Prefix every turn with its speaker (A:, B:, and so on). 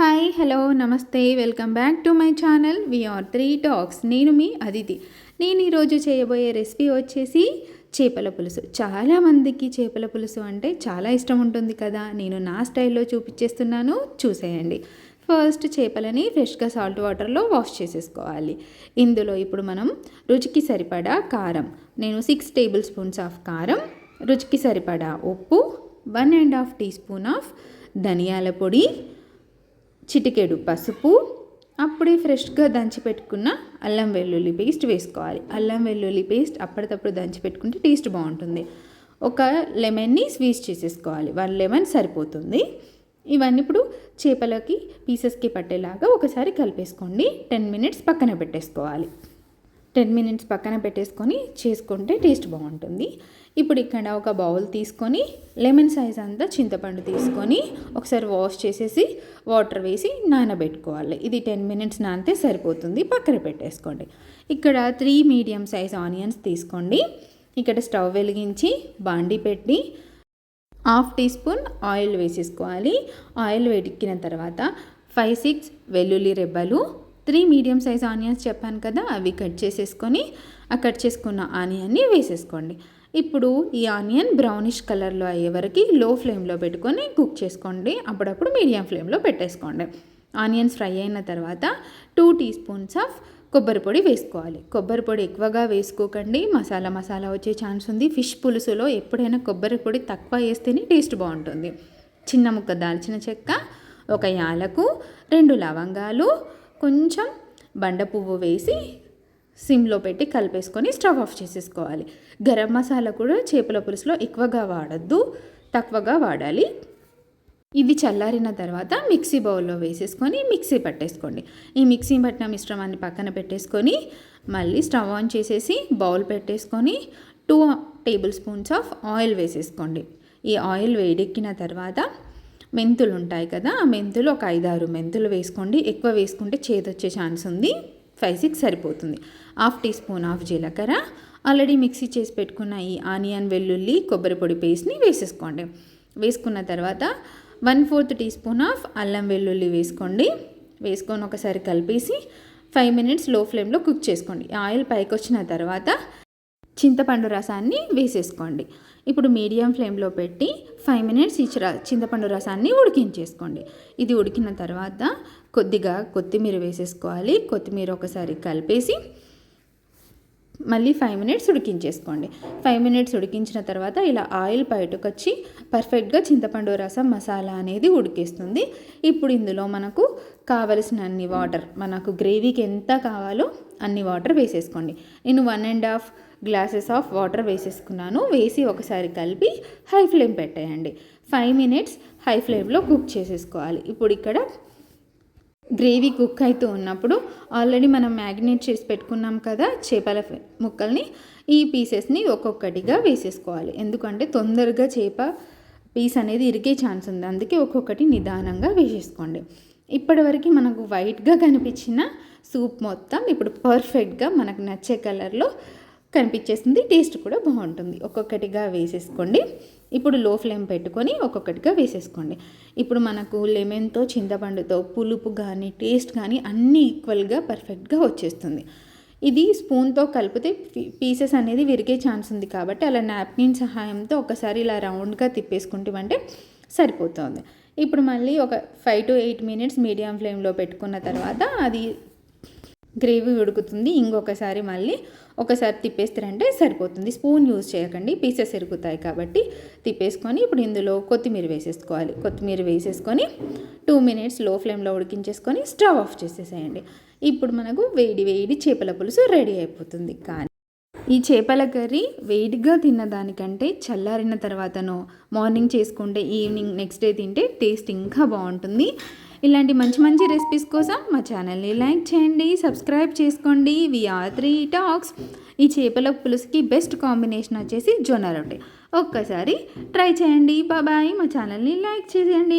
A: Hi hello namaste welcome back to my channel we are three talks నేను మీ అదితి. నేను ఈరోజు చేయబోయే రెసిపీ వచ్చేసి చేపల పులుసు. చాలామందికి చేపల పులుసు అంటే చాలా ఇష్టం ఉంటుంది కదా. నేను నా స్టైల్లో చూపించేస్తున్నాను చూసేయండి. ఫస్ట్ చేపలని ఫ్రెష్గా సాల్ట్ వాటర్లో వాష్ చేసేసుకోవాలి. ఇందులో ఇప్పుడు మనం రుచికి సరిపడా కారం. నేను సిక్స్ టేబుల్ స్పూన్స్ ఆఫ్ కారం రుచికి సరిపడా ఉప్పు one and half teaspoon of ధనియాల పొడి చిటికెడు పసుపు అప్పుడే ఫ్రెష్గా దంచి పెట్టుకున్న అల్లం వెల్లుల్లి పేస్ట్ వేసుకోవాలి. అల్లం వెల్లుల్లి పేస్ట్ అప్పటికప్పుడు దంచి పెట్టుకుంటే టేస్ట్ బాగుంటుంది. ఒక లెమన్ని స్వీజ్ చేసేసుకోవాలి. వన్ లెమన్ సరిపోతుంది. ఇవన్నీ ఇప్పుడు చేపలకి పీసెస్కి పట్టేలాగా ఒకసారి కలిపేసుకోండి. టెన్ మినిట్స్ పక్కన పెట్టేసుకోవాలి. టెన్ మినిట్స్ పక్కన పెట్టేసుకొని చేసుకుంటే టేస్ట్ బాగుంటుంది. ఇప్పుడు ఇక్కడ ఒక బౌల్ తీసుకొని లెమన్ సైజ్ అంతా చింతపండు తీసుకొని ఒకసారి వాష్ చేసేసి వాటర్ వేసి నానబెట్టుకోవాలి. ఇది టెన్ మినిట్స్ నానితే సరిపోతుంది. పక్కన పెట్టేసుకోండి. ఇక్కడ త్రీ మీడియం సైజ్ ఆనియన్స్ తీసుకోండి. ఇక్కడ స్టవ్ వెలిగించి బాండి పెట్టి హాఫ్ టీ స్పూన్ ఆయిల్ వేసేసుకోవాలి. ఆయిల్ వేడిక్కిన తర్వాత ఫైవ్ సిక్స్ వెల్లుల్లి రెబ్బలు త్రీ మీడియం సైజ్ ఆనియన్స్ చెప్పాను కదా అవి కట్ చేసేసుకొని ఆ కట్ చేసుకున్న ఆనియన్ని వేసేసుకోండి. ఇప్పుడు ఈ ఆనియన్ బ్రౌనిష్ కలర్లో అయ్యే వరకు లో ఫ్లేమ్లో పెట్టుకొని కుక్ చేసుకోండి. అప్పుడప్పుడు మీడియం ఫ్లేమ్లో పెట్టేసుకోండి. ఆనియన్స్ ఫ్రై అయిన తర్వాత టూ టీ స్పూన్స్ ఆఫ్ కొబ్బరి పొడి వేసుకోవాలి. కొబ్బరి పొడి ఎక్కువగా వేసుకోకండి. మసాలా మసాలా వచ్చే ఛాన్స్ ఉంది. ఫిష్ పులుసులో ఎప్పుడైనా కొబ్బరి పొడి తక్కువ వేస్తేనే టేస్ట్ బాగుంటుంది. చిన్న ముక్క దాల్చిన చెక్క ఒక యాలకు రెండు లవంగాలు కొంచెం బండ పువ్వు వేసి సిమ్లో పెట్టి కలిపేసుకొని స్టవ్ ఆఫ్ చేసేసుకోవాలి. గరం మసాలా కూడా చేపల పులుసులో ఎక్కువగా వాడద్దు తక్కువగా వాడాలి. ఇది చల్లారిన తర్వాత మిక్సీ బౌల్లో వేసేసుకొని మిక్సీ పట్టేసుకోండి. ఈ మిక్సీ పట్టిన మిశ్రమాన్ని పక్కన పెట్టేసుకొని మళ్ళీ స్టవ్ ఆన్ చేసేసి బౌల్ పెట్టేసుకొని two tablespoons of oil వేసేసుకోండి. ఈ ఆయిల్ వేడెక్కిన తర్వాత మెంతులు ఉంటాయి కదా ఆ మెంతులు ఒక ఐదారు మెంతులు వేసుకోండి. ఎక్కువ వేసుకుంటే చేదొచ్చే ఛాన్స్ ఉంది. ఫైవ్ సిక్స్ సరిపోతుంది. హాఫ్ టీ స్పూన్ ఆఫ్ జీలకర్ర. ఆల్రెడీ మిక్సీ చేసి పెట్టుకున్న ఈ ఆనియన్ వెల్లుల్లి కొబ్బరి పొడి పేస్ట్ని వేసేసుకోండి. వేసుకున్న తర్వాత one fourth teaspoon of అల్లం వెల్లుల్లి వేసుకోండి. వేసుకొని ఒకసారి కలిపేసి ఫైవ్ మినిట్స్లో ఫ్లేమ్లో కుక్ చేసుకోండి. ఆయిల్ పైకి వచ్చిన తర్వాత చింతపండు రసాన్ని వేసేసుకోండి. ఇప్పుడు మీడియం ఫ్లేమ్లో పెట్టి ఫైవ్ మినిట్స్ ఇచ్చి చింతపండు రసాన్ని ఉడికించేసుకోండి. ఇది ఉడికిన తర్వాత కొద్దిగా కొత్తిమీర వేసేసుకోవాలి. కొత్తిమీర ఒకసారి కలిపేసి మళ్ళీ ఫైవ్ మినిట్స్ ఉడికించేసుకోండి. ఫైవ్ మినిట్స్ ఉడికించిన తర్వాత ఇలా ఆయిల్ బయటకు వచ్చి పర్ఫెక్ట్గా చింతపండు రసం మసాలా అనేది ఉడికేస్తుంది. ఇప్పుడు ఇందులో మనకు కావలసిన అన్ని వాటర్ మనకు గ్రేవీకి ఎంత కావాలో అన్ని వాటర్ వేసేసుకోండి. నేను one and half glasses of water వేసేసుకున్నాను. వేసి ఒకసారి కలిపి హై ఫ్లేమ్ పెట్టేయండి. ఫైవ్ మినిట్స్ హై ఫ్లేమ్లో కుక్ చేసేసుకోవాలి. ఇప్పుడు ఇక్కడ గ్రేవీ కుక్ అవుతూ ఉన్నప్పుడు ఆల్రెడీ మనం మ్యాగ్నేట్ చేసి పెట్టుకున్నాం కదా చేపల ముక్కల్ని ఈ పీసెస్ని ఒక్కొక్కటిగా వేసేసుకోవాలి. ఎందుకంటే తొందరగా చేప పీస్ అనేది ఇరిగే ఛాన్స్ ఉంది. అందుకే ఒక్కొక్కటి నిదానంగా వేసేసుకోండి. ఇప్పటివరకు మనకు వైట్గా కనిపించిన సూప్ మొత్తం ఇప్పుడు పర్ఫెక్ట్గా మనకు నచ్చే కలర్లో కనిపించేస్తుంది టేస్ట్ కూడా బాగుంటుంది. ఒక్కొక్కటిగా వేసేసుకోండి. ఇప్పుడు లో ఫ్లేమ్ పెట్టుకొని ఒక్కొక్కటిగా వేసేసుకోండి. ఇప్పుడు మనకు లెమన్తో చింతపండుతో పులుపు కానీ టేస్ట్ కానీ అన్నీ ఈక్వల్గా పర్ఫెక్ట్గా వచ్చేస్తుంది. ఇది స్పూన్తో కలిపితే పీసెస్ అనేది విరిగే ఛాన్స్ ఉంది కాబట్టి అలా నాప్కిన్ సహాయంతో ఒకసారి ఇలా రౌండ్గా తిప్పేసుకుంటామంటే సరిపోతుంది. ఇప్పుడు మళ్ళీ ఒక five to eight minutes medium ఫ్లేమ్లో పెట్టుకున్న తర్వాత అది గ్రేవీ ఉడుకుతుంది ఇంకొకసారి మళ్ళీ ఒకసారి తిప్పేస్తారంటే సరిపోతుంది. స్పూన్ యూజ్ చేయకండి పీసెస్ ఎరుగుతాయి కాబట్టి తిప్పేసుకొని ఇప్పుడు ఇందులో కొత్తిమీర వేసేసుకోవాలి. కొత్తిమీర వేసేసుకొని టూ మినిట్స్లో ఫ్లేమ్లో ఉడికించేసుకొని స్టవ్ ఆఫ్ చేసేసేయండి. ఇప్పుడు మనకు వేడి వేడి చేపల పులుసు రెడీ అయిపోతుంది. కానీ ఈ చేపల కర్రీ వేడిగా తిన్నదానికంటే చల్లారిన తర్వాతనో మార్నింగ్ చేసుకుంటే ఈవినింగ్ నెక్స్ట్ డే తింటే టేస్ట్ ఇంకా బాగుంటుంది. ఇలాంటి మంచి మంచి రెసిపీస్ కోసం మా ఛానల్ని లైక్ చేయండి సబ్స్క్రైబ్ చేసుకోండి. విఆర్ త్రీ టాక్స్ ఈ చేపల పులుసుకి బెస్ట్ కాంబినేషన్ వచ్చేసి జొన్న రొట్టె. ఒక్కసారి ట్రై చేయండి. బాబాయ్ మా ఛానల్ని లైక్ చేయండి